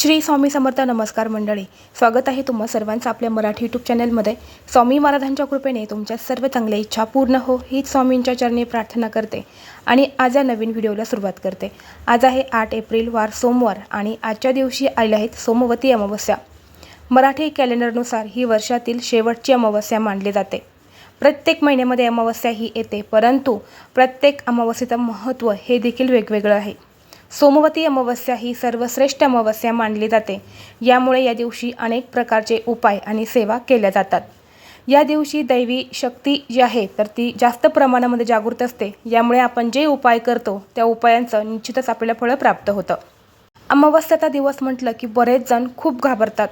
श्री स्वामी समर्थ नमस्कार मंडळी. स्वागत आहे तुम्हा सर्वांचं आपल्या मराठी यूट्यूब चॅनलमध्ये स्वामी महाराजांच्या कृपेने तुमच्या सर्व चांगल्या इच्छा पूर्ण हो हीच स्वामींच्या चरणी प्रार्थना करते. आणि आज या नवीन व्हिडिओला सुरुवात करते. आज आहे आठ एप्रिल वार सोमवार आणि आजच्या दिवशी आले आहेत सोमवती अमावस्या. मराठी कॅलेंडरनुसार ही वर्षातील शेवटची अमावस्या मानली जाते. प्रत्येक महिन्यामध्ये अमावस्या ही येते परंतु प्रत्येक अमावस्येचं महत्त्व हे देखील वेगवेगळं आहे. सोमवती अमावस्या ही सर्वश्रेष्ठ अमावस्या मानली जाते. यामुळे या दिवशी अनेक प्रकारचे उपाय आणि सेवा केल्या जातात. या दिवशी दैवी शक्ती जी आहे तर ती जास्त प्रमाणामध्ये जागृत असते. यामुळे आपण जे उपाय करतो त्या उपायांचं निश्चितच आपल्याला फळं प्राप्त होतं. अमावस्याचा दिवस म्हटलं की बरेच जण खूप घाबरतात.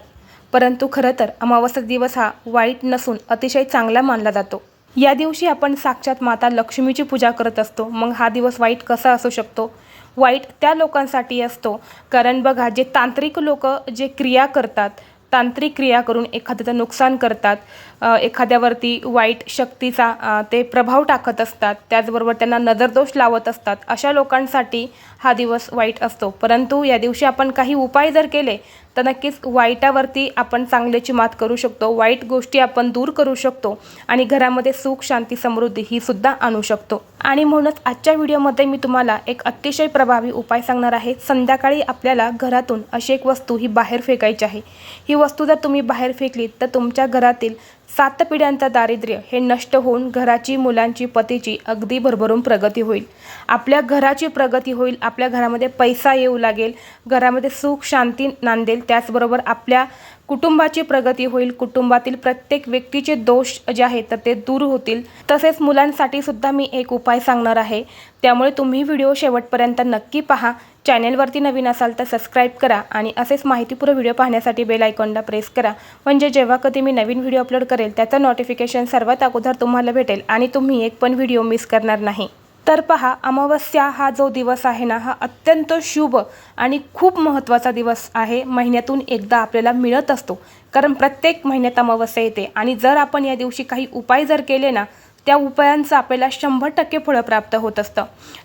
परंतु खरं तर अमावस्या दिवस हा वाईट नसून अतिशय चांगला मानला जातो. या दिवशी आपण साक्षात माता लक्ष्मीची पूजा करत असतो. मग हा दिवस वाईट कसा असू शकतो? वाईट त्या लोकांसाठी असतो. कारण बघा जे तांत्रिक लोक जे क्रिया करतात तांत्रिक क्रिया करून एखाद्याचं नुकसान करतात एखाद्यावरती वाईट शक्तीचा ते प्रभाव टाकत असतात त्याचबरोबर त्यांना नजरदोष लावत असतात अशा लोकांसाठी हा दिवस वाईट असतो. परंतु या दिवशी आपण काही उपाय जर केले तर नक्कीच वाईटावरती आपण चांगल्याची मात करू शकतो. वाईट गोष्टी आपण दूर करू शकतो आणि घरामध्ये सुख शांती समृद्धी ही सुद्धा आणू शकतो. आणि म्हणूनच आजच्या व्हिडिओमध्ये मी तुम्हाला एक अतिशय प्रभावी उपाय सांगणार आहे. संध्याकाळी आपल्याला घरातून अशी एक वस्तू ही बाहेर फेकायची आहे. ही वस्तू जर तुम्ही बाहेर फेकली तर तुमच्या घरातील सात पिढ्यांचं दारिद्र्य हे नष्ट होऊन घराची मुलांची पतीची अगदी भरभरून प्रगती होईल. आपल्या घराची प्रगती होईल आपल्या घरामध्ये पैसा येऊ लागेल घरामध्ये सुख शांती नांदेल त्याचबरोबर आपल्या कुटुंबाची प्रगती होईल कुटुंबातील प्रत्येक व्यक्तीचे दोष जे आहेत तर ते दूर होतील. तसेच मुलांसाठी सुद्धा मी एक उपाय सांगणार आहे. त्यामुळे तुम्ही व्हिडिओ शेवटपर्यंत नक्की पहा. चॅनेलवरती नवीन असाल तर सबस्क्राईब करा आणि असेच माहितीपूर्ण व्हिडिओ पाहण्यासाठी बेल आयकॉनला प्रेस करा. म्हणजे जेव्हा कधी मी नवीन व्हिडिओ अपलोड करेल त्याचं नोटिफिकेशन सर्वात अगोदर तुम्हाला भेटेल आणि तुम्ही एक पण व्हिडिओ मिस करणार नाही. तर पहा अमावस्या हा जो दिवस आहे ना हा अत्यंत शुभ आणि खूप महत्त्वाचा दिवस आहे. महिन्यातून एकदा आपल्याला मिळत असतो. कारण प्रत्येक महिन्यात अमावस्या येते आणि जर आपण या दिवशी काही उपाय जर केले ना त्या उपायांचं आपल्याला शंभर टक्के फळं प्राप्त होत असतं.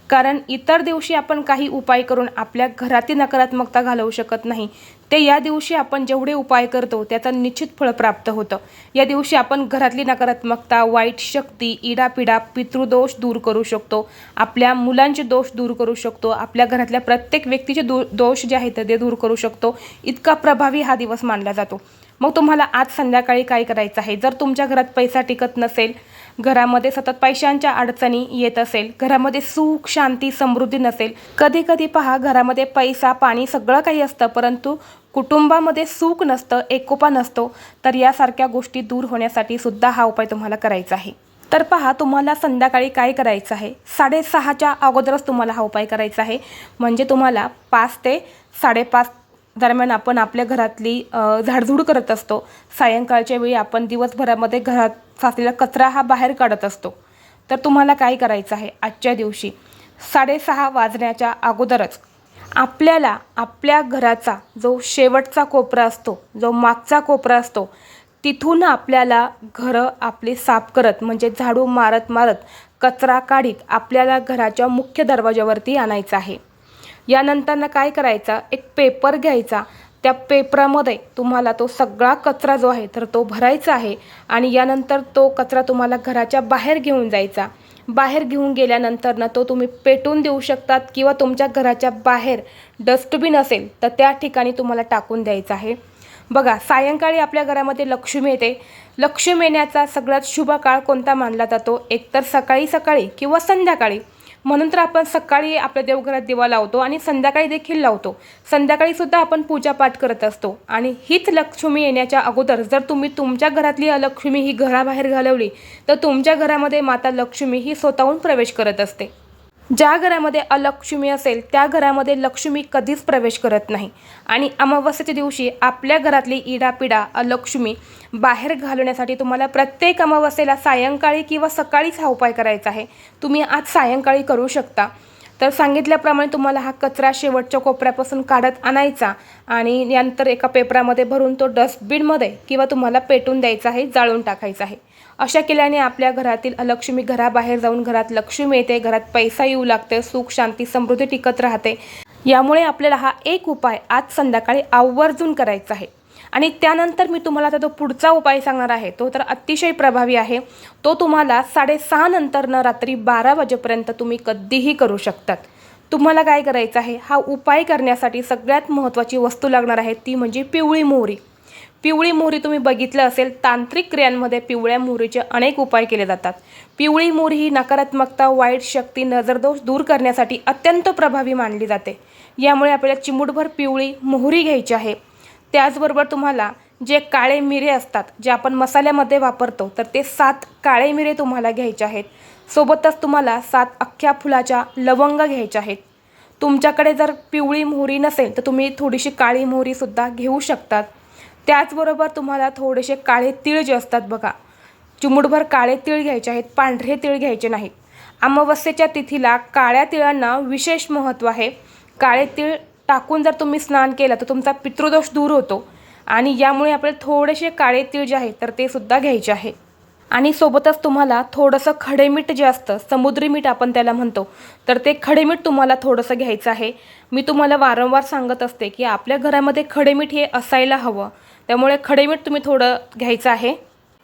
कारण इतर दिवशी आपण काही उपाय करून आपल्या घरातील नकारात्मकता घालवू शकत नाही. ते या दिवशी आपण जेवढे उपाय करतो त्याचं निश्चित फळ प्राप्त होतं. या दिवशी आपण घरातली नकारात्मकता वाईट शक्ती इडापिडा पितृदोष दूर करू शकतो. आपल्या मुलांचे दोष दूर करू शकतो. आपल्या घरातल्या प्रत्येक व्यक्तीचे दो दोष जे आहेत ते दूर करू शकतो. इतका प्रभावी हा दिवस मानला जातो. मग तुम्हाला आज संध्याकाळी काय करायचं आहे? जर तुमच्या घरात पैसा टिकत नसेल घरामध्ये सतत पैशांच्या अडचणी येत असेल घरामध्ये सुख शांती समृद्धी नसेल कधी कधी पहा घरामध्ये पैसा पाणी सगळं काही असतं परंतु कुटुंबामध्ये सुख नसतं एकोपा नसतो तर यासारख्या गोष्टी दूर होण्यासाठी सुद्धा हा उपाय तुम्हाला करायचा आहे. तर पहा तुम्हाला संध्याकाळी काय करायचं आहे? साडेसहाच्या अगोदरच तुम्हाला हा उपाय करायचा आहे. म्हणजे तुम्हाला पाच ते साडेपाच दरम्यान आपण आपल्या घरातली झाडझूड करत असतो. सायंकाळच्या वेळी आपण दिवसभरामध्ये घरात साचलेला कचरा हा बाहेर काढत असतो. तर तुम्हाला काय करायचं आहे आजच्या दिवशी? साडेसहा वाजण्याच्या अगोदरच आपल्याला आपल्या घराचा जो शेवटचा कोपरा असतो जो मागचा कोपरा असतो तिथून आपल्याला घरं आपली साफ करत म्हणजे झाडू मारत मारत कचरा काढीत आपल्याला घराच्या मुख्य दरवाजावरती आणायचं आहे. यानंतरनं काय करायचा? एक पेपर घ्यायचा. त्या पेपरामध्ये तुम्हाला तो सगळा कचरा जो आहे तर तो भरायचा आहे आणि यानंतर तो कचरा तुम्हाला घराच्या बाहेर घेऊन जायचा. बाहेर घेऊन गेल्यानंतर ना तो तुम्ही पेटून देऊ शकतात किंवा तुमच्या घराच्या बाहेर डस्टबिन असेल तर त्या ठिकाणी तुम्हाला टाकून द्यायचं आहे. बघा सायंकाळी आपल्या घरामध्ये लक्ष्मी येते. लक्ष्मी येण्याचा सगळ्यात शुभ काळ कोणता मानला जातो? एकतर सकाळी सकाळी किंवा संध्याकाळी. म्हणून तर आपण सकाळी आपल्या देवघरात दिवा लावतो आणि संध्याकाळी देखील लावतो. संध्याकाळी सुद्धा आपण पूजापाठ करत असतो. आणि हीच लक्ष्मी येण्याच्या अगोदर जर तुम्ही तुमच्या घरातली अलक्ष्मी ही घराबाहेर घालवली तर तुमच्या घरामध्ये माता लक्ष्मी ही स्वतःहून प्रवेश करत असते. ज्या घरामध्ये अलक्ष्मी असेल त्या घरामध्ये लक्ष्मी कधीच प्रवेश करत नाही. आणि अमावस्येच्या दिवशी आपल्या घरातली इडापिडा अलक्ष्मी बाहेर घालवण्यासाठी तुम्हाला प्रत्येक अमावस्येला सायंकाळी किंवा सकाळीच हा उपाय करायचा आहे. तुम्ही आज सायंकाळी करू शकता. तर सांगितल्याप्रमाणे तुम्हाला हा कचरा शेवटच्या कोपऱ्यापासून काढत आणायचा आणि नंतर एका पेपरामध्ये भरून तो डस्टबिनमध्ये किंवा तुम्हाला पेटून द्यायचा आहे जाळून टाकायचा आहे. अशा केल्याने आपल्या घरातील अलक्ष्मी घराबाहेर जाऊन घरात लक्ष्मी येते घरात पैसा येऊ लागते सुख शांती समृद्धी टिकत राहते. यामुळे आपल्याला हा एक उपाय आज संध्याकाळी आवर्जून करायचा आहे. आणि त्यानंतर मी तुम्हाला आता तो पुढचा उपाय सांगणार आहे. तो तर अतिशय प्रभावी आहे. तो तुम्हाला साडेसहा नंतर न रात्री बारा वाजेपर्यंत तुम्ही कधीही करू शकतात. तुम्हाला काय करायचं आहे? हा उपाय करण्यासाठी सगळ्यात महत्त्वाची वस्तू लागणार आहे ती म्हणजे पिवळी मोहरी. पिवळी मोहरी तुम्ही बघितलं असेल तांत्रिक क्रियांमध्ये पिवळ्या मोहरीचे अनेक उपाय केले जातात. पिवळी मोहरी ही नकारात्मकता वाईट शक्ती नजरदोष दूर करण्यासाठी अत्यंत प्रभावी मानली जाते. यामुळे आपल्याला चिमूटभर पिवळी मोहरी घ्यायची आहे. त्याचबरोबर तुम्हाला जे काळे मिरे असतात जे आपण मसाल्यामध्ये वापरतो तर ते सात काळे मिरे तुम्हाला घ्यायचे आहेत. सोबतच तुम्हाला सात अख्ख्या फुलाच्या लवंग घ्यायच्या आहेत. तुमच्याकडे जर पिवळी मोहरी नसेल तर तुम्ही थोडीशी काळी मोहरीसुद्धा घेऊ शकतात. त्याचबरोबर तुम्हाला थोडेसे काळे तीळ जे असतात बघा चिमुटभर काळे तीळ घ्यायचे आहेत पांढरे तीळ घ्यायचे नाहीत. अमावस्येच्या तिथीला काळ्या तिळांना विशेष महत्त्व आहे. काळे तीळ टाकून जर तुम्ही स्नान केलं तर तुमचा पितृदोष दूर होतो आणि यामुळे आपल्याला थोडेसे काळे तीळ जे आहेत तर ते सुद्धा घ्यायचे आहे. आणि सोबतच तुम्हाला थोडंसं खडेमीठ जे असतं समुद्री मीठ आपण त्याला म्हणतो तर ते खडेमीठ तुम्हाला थोडंसं घ्यायचं आहे. मी तुम्हाला वारंवार सांगत असते की आपल्या घरामध्ये खडेमीठ हे असायला हवं. त्यामुळे खडेमीठ तुम्ही थोडं घ्यायचं आहे.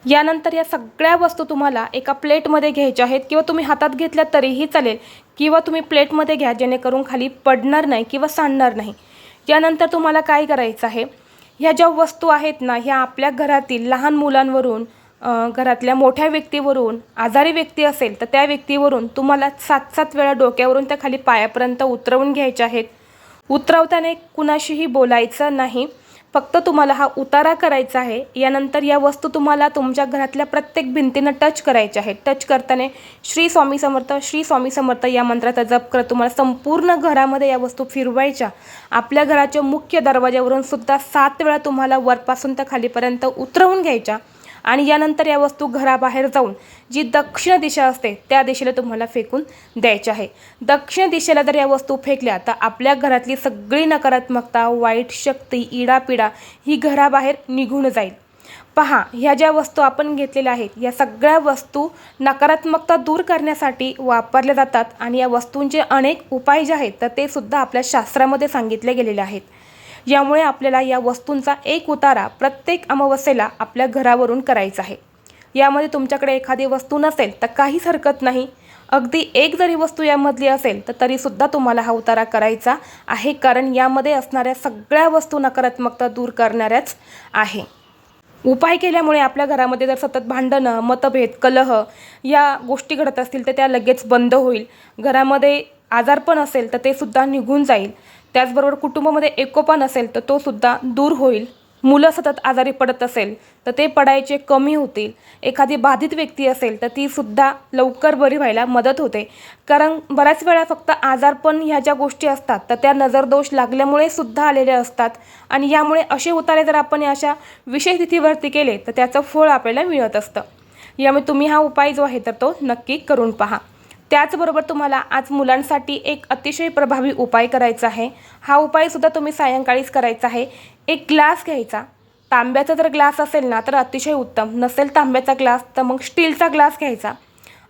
यानंतर या सगळ्या वस्तू तुम्हाला एका प्लेटमध्ये घ्यायच्या आहेत किंवा तुम्ही हातात घेतल्या तरीही चालेल किंवा तुम्ही प्लेटमध्ये घ्या जेणेकरून खाली पडणार नाही किंवा सांडणार नाही. यानंतर तुम्हाला काय करायचं आहे? ह्या ज्या वस्तू आहेत ना ह्या आपल्या घरातील लहान मुलांवरून घरातल्या मोठ्या व्यक्तीवरून आजारी व्यक्ती असेल तर त्या व्यक्तीवरून तुम्हाला सात सात वेळा डोक्यावरून त्या खाली पायापर्यंत उतरवून घ्यायच्या आहेत. उतरवताना कुणाशीही बोलायचं नाही. फक्त तुम्हाला हा उतारा करायचा आहे. यानंतर या वस्तू तुम्हाला तुमच्या घरातल्या प्रत्येक भिंतीनं टच करायच्या आहेत टच करताना श्री स्वामी समर्थ श्री स्वामी समर्थ या मंत्राचा जप करत तुम्हाला संपूर्ण घरामध्ये या वस्तू फिरवायच्या. आपल्या घराच्या मुख्य दरवाज्यावरून सुद्धा सात वेळा तुम्हाला वरपासून तर खालीपर्यंत उतरवून घ्यायच्या. आणि यानंतर या वस्तू घराबाहेर जाऊन जी दक्षिण दिशा असते त्या दिशेला तुम्हाला फेकून द्यायची आहे. दक्षिण दिशेला जर या वस्तू फेकल्या तर आपल्या घरातली सगळी नकारात्मकता वाईट शक्ती इडापिडा ही घराबाहेर निघून जाईल. पहा ह्या ज्या वस्तू आपण घेतलेल्या आहेत या सगळ्या वस्तू नकारात्मकता दूर करण्यासाठी वापरल्या जातात आणि या वस्तूंचे अनेक उपाय जे आहेत तर ते सुद्धा आपल्या शास्त्रामध्ये सांगितले गेलेले आहेत. यामुळे आपल्याला या वस्तूंचा एक उतारा प्रत्येक अमावस्येला आपल्या घरावरून करायचा आहे. यामध्ये तुमच्याकडे एखादी वस्तू नसेल तर काहीच हरकत नाही. अगदी एक जरी वस्तू यामधली असेल तर तरीसुद्धा तुम्हाला हा उतारा करायचा आहे कारण यामध्ये असणाऱ्या सगळ्या वस्तू नकारात्मकता दूर करणाऱ्याच आहे. उपाय केल्यामुळे आपल्या घरामध्ये जर सतत भांडणं मतभेद कलह या गोष्टी घडत असतील तर त्या लगेच बंद होईल. घरामध्ये आजारपण असेल तर ते सुद्धा निघून जाईल. त्याचबरोबर कुटुंबामध्ये एकोपा नसेल तर तो सुद्धा दूर होईल. मुलं सतत आजारी पडत असेल तर ते पडायचे कमी होतील. एखादी बाधित व्यक्ती असेल तर ती सुद्धा लवकर बरी व्हायला मदत होते. कारण बऱ्याच वेळा फक्त आजारपण ह्या ज्या गोष्टी असतात तर त्या नजरदोष लागल्यामुळे सुद्धा आलेले असतात. आणि यामुळे असे उतारे जर आपण या अशा विशेष तिथीवरती केले तर त्याचं फळ आपल्याला मिळत असतं. यामुळे तुम्ही हा उपाय जो आहे तर तो नक्की करून पहा. त्याचबरोबर तुम्हाला आज मुलांसाठी एक अतिशय प्रभावी उपाय करायचा आहे. हा उपायसुद्धा तुम्ही सायंकाळीच करायचा आहे. एक ग्लास घ्यायचा. तांब्याचा जर ग्लास असेल ना तर अतिशय उत्तम. नसेल तांब्याचा ग्लास तर मग स्टीलचा ग्लास घ्यायचा.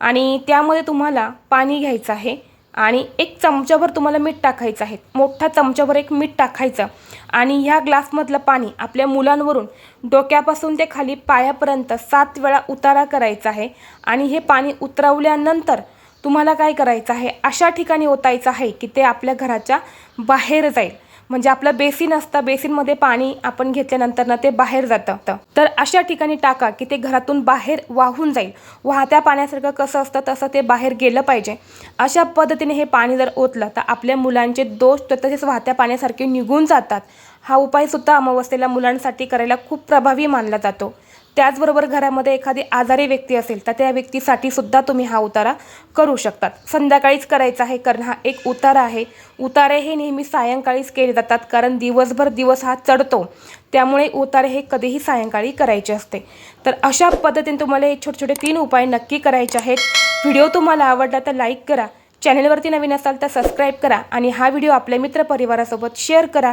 आणि त्यामध्ये तुम्हाला पाणी घ्यायचं आहे. आणि एक चमच्याभर तुम्हाला मीठ टाकायचं आहे. मोठा चमच्याभर एक मीठ टाकायचं. आणि ह्या ग्लासमधलं पाणी आपल्या मुलांवरून डोक्यापासून ते खाली पायापर्यंत सात वेळा उतारा करायचा आहे. आणि हे पाणी उतरवल्यानंतर तुम्हाला काय करायचं आहे? अशा ठिकाणी ओतायचं आहे की ते आपल्या घराच्या बाहेर जाईल. म्हणजे आपलं बेसिन असतं बेसिनमध्ये पाणी आपण घेतल्यानंतर ना ते बाहेर जातं. तर अशा ठिकाणी टाका की ते घरातून बाहेर वाहून जाईल. वाहत्या पाण्यासारखं कसं असतं तसं ते बाहेर गेलं पाहिजे. अशा पद्धतीने हे पाणी जर ओतलं तर आपल्या मुलांचे दोष तर तसेच वाहत्या पाण्यासारखे निघून जातात. हा उपायसुद्धा अमावस्येला मुलांसाठी करायला खूप प्रभावी मानला जातो. त्याचबरोबर घरामध्ये एखादी आजारी व्यक्ती असेल तर त्या व्यक्तीसाठी सुद्धा तुम्ही हा उतारा करू शकतात. संध्याकाळीच करायचा आहे कारण हा एक उतारा आहे. उतारे हे नेहमी सायंकाळीच केले जातात कारण दिवसभर दिवस हा चढतो. त्यामुळे उतारे हे कधीही सायंकाळी करायचे असते. तर अशा पद्धतीने तुम्हाला हे छोटे छोटे तीन उपाय नक्की करायचे आहेत. व्हिडिओ तुम्हाला आवडला तर लाईक करा. चॅनलवरती नवीन असाल तर सबस्क्राईब करा आणि हा व्हिडिओ आपल्या मित्रपरिवारासोबत शेअर करा.